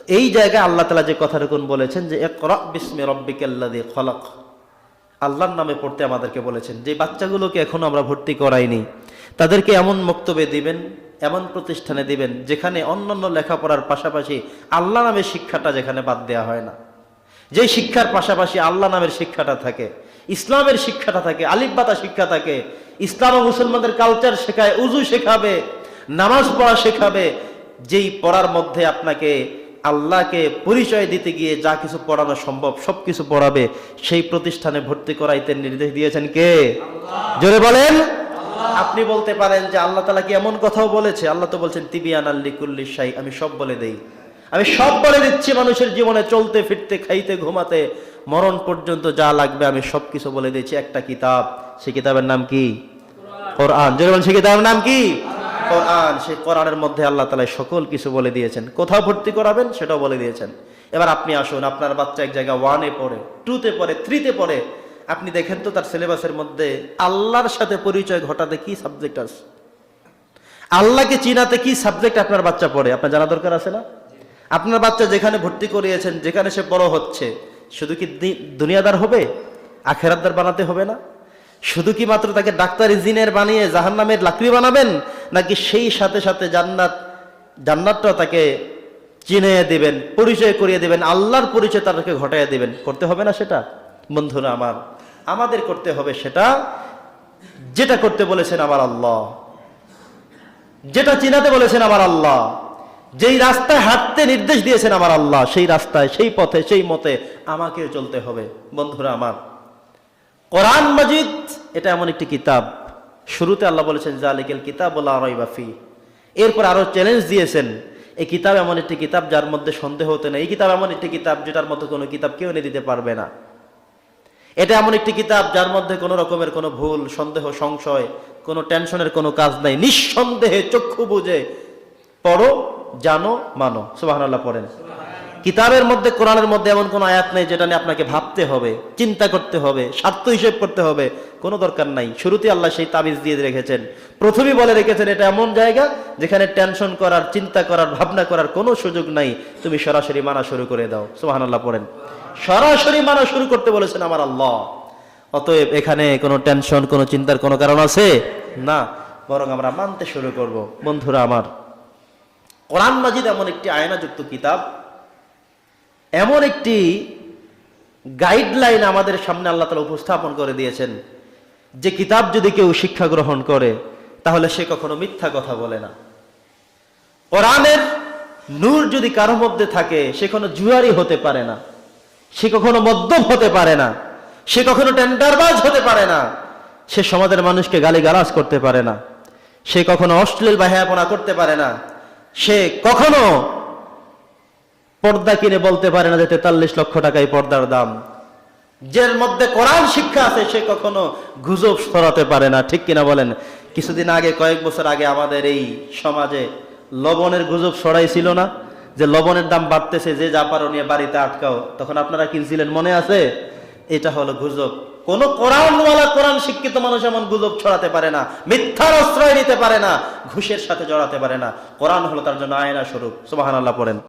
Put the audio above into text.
তো এই জায়গায় আল্লাহ তালা যে কথা কোন বলেছেন যে একরা বিস্মে রব্বিকাল্লাদি খলক। আল্লাহর নামে পড়তে আমাদেরকে বলেছেন, যে বাচ্চাগুলোকে এখনও আমরা ভর্তি করাইনি, তাদেরকে এমন বক্তব্যে দিবেন, এমন প্রতিষ্ঠানে দিবেন, যেখানে অন্যান্য লেখাপড়ার পাশাপাশি আল্লাহ নামের শিক্ষাটা যেখানে বাদ দেওয়া হয় না। যে শিক্ষার পাশাপাশি আল্লাহ নামের শিক্ষাটা থাকে, ইসলামের শিক্ষাটা থাকে আলিফবাতা শিক্ষা থাকে, ইসলাম ও মুসলমানদের কালচার শেখায় উজু শেখাবে, নামাজ পড়া শেখাবে, যেই পড়ার মধ্যে আপনাকে আল্লাহকে পরিচয় দিতে গিয়ে যা কিছু পড়ানো সম্ভব সব কিছু পড়াবে সেই প্রতিষ্ঠানে ভর্তি করাইতে নির্দেশ দিয়েছেন কে? জোরে বলেন। আপনি বলতে পারেন যে আল্লাহ তালা কি এমন কথাও বলেছে? আল্লাহ তো বলছেন তিবিয়ান আল্লিকুল্লি শাই আমি সব বলে দেই। আমি সব বলে দিচ্ছি মানুষের জীবনে চলতে ফিরতে খাইতে ঘুমাতে মরণ পর্যন্ত যা লাগবে আমি সব কিছু বলে দিচ্ছি একটা কিতাব সেই কিতাবের নাম কি? কোরআন। জোরে বলেন সেই কিতাবের নাম কি? কোরআন, সেই কোরআনের মধ্যে আল্লাহ তালা সকল কিছু বলে দিয়েছেন। কোথাও ভর্তি করাবেন, সেটাও বলে দিয়েছেন। এবার আপনি আসুন, আপনার বাচ্চা এক জায়গায় ওয়ানে পড়ে টুতে পড়ে থ্রিতে পড়ে। আপনি দেখেন তো তার সিলেবাসের মধ্যে আল্লাহর সাথে পরিচয় ঘটাতে কি সাবজেক্ট আছে? আল্লাহকে চিনাতে কি সাবজেক্ট আপনার বাচ্চা পড়ে? আপনার জানা দরকার আছে না? আপনার বাচ্চা যেখানে ভর্তি করিয়েছেন, যেখানে সে বড় হচ্ছে, শুধু কি দুনিয়াদার হবে? আখেরাতদার বানাতে হবে না? শুধু কি মাত্র তাকে ডাক্তার ইঞ্জিনিয়ার বানিয়ে জাহান্নামের লাকড়ি বানাবেন? নাকি সেই সাথে সাথে জান্নাত জান্নাতটা তাকে চিনে দিবেন, পরিচয় করিয়ে দিবেন, আল্লাহর পরিচয় তাদেরকে ঘটাইয়া দিবেন। করতে হবে না সেটা? বন্ধুরা আমার, আমাদের করতে হবে সেটা, যেটা করতে বলেছেন আমার আল্লাহ। যেটা চিনাতে বলেছেন আমার আল্লাহ। যেই রাস্তায় হাঁটতে নির্দেশ দিয়েছেন আমার আল্লাহ, সেই রাস্তায়, সেই পথে, সেই মতে আমাকে চলতে হবে। বন্ধুরা আমার, কোরআন মজিদ, এটা এমন একটি কিতাব। শুরুতে আল্লাহ বলেছেন যা জালিকেল কিতাব বলা এরপর আরও চ্যালেঞ্জ দিয়েছেন, এই কিতাব এমন একটি কিতাব যার মধ্যে সন্দেহ হতে নেই। এই কিতাব এমন একটি কিতাব যেটার মতো কোনো কিতাব কেউ এনে দিতে পারবে না। এটা এমন একটি কিতাব যার মধ্যে কোনো রকমের কোনো ভুল, সন্দেহ, সংশয়, কোনো টেনশনের কোনো কাজ নাই। নিঃসন্দেহে চক্ষু বুঝে পড়ো, জানো, মানো। সুবহানাল্লাহ পড়েন। কিতাবের মধ্যে, কোরআনের মধ্যে এমন কোনো আয়াত নেই যেটা নিয়ে আপনাকে ভাবতে হবে, চিন্তা করতে হবে, স্বার্থ হিসেব করতে হবে। কোনো দরকার নাই। শুরুতে আল্লাহ সেই তাবিজ দিয়ে রেখেছেন। প্রথমেই বলে রেখেছেন, এটা এমন জায়গা যেখানে টেনশন করার, চিন্তা করার, ভাবনা করার কোনো সুযোগ নাই। তুমি সরাসরি মানা শুরু করে দাও। সুবহানাল্লাহ পড়েন। সরাসরি মানা শুরু করতে বলেছেন আমার আল্লাহ। অতএব এখানে কোনো টেনশন কোনো চিন্তার কোনো কারণ আছে? না। বরং আমরা মানতে শুরু করব। বন্ধুরা আমার, কোরআন মাজিদ এমন একটি আয়নাযুক্ত কিতাব এমন একটি গাইডলাইন আমাদের সামনে আল্লাহ তালা উপস্থাপন করে দিয়েছেন যে কিতাব যদি কেউ শিক্ষা গ্রহণ করে, তাহলে সে কখনো মিথ্যা কথা বলে না। কোরআনের নূর যদি কারও মধ্যে থাকে, সে কোনো জুয়ারি হতে পারে না, সে কখনো মদ্যপ হতে পারে না, সে কখনো টেন্ডারবাজ হতে পারে না, সে সমাজের মানুষকে গালি গালাজ করতে পারে না, সে কখনো অশ্লীল বাহিয়াপনা করতে পারে না, সে কখনো পর্দা কিনে বলতে পারে না যে তেতাল্লিশ লক্ষ টাকাই পর্দার দাম। যার মধ্যে কোরআন শিক্ষা আছে, সে কখনো গুজব ছড়াতে পারে না। ঠিক কিনা বলেন? কিছুদিন আগে, কয়েক বছর আগে আমাদের এই সমাজে লবণের গুজব ছড়াইছিল না? যে লবণের দাম বাড়তেছে, যে যা পারো নিয়ে বাড়িতে আটকাও। তখন আপনারা কিনছিলেন, মনে আছে? এটা হলো গুজব। কোন কোরআনওয়ালা, কোরআন শিক্ষিত মানুষ এমন গুজব ছড়াতে পারে না। মিথ্যার আশ্রয় নিতে পারে না। ঘুষের সাথে জড়াতে পারে না। কোরআন হলো তার জন্য আয়না স্বরূপ। সুবাহান আল্লাহ পড়েন।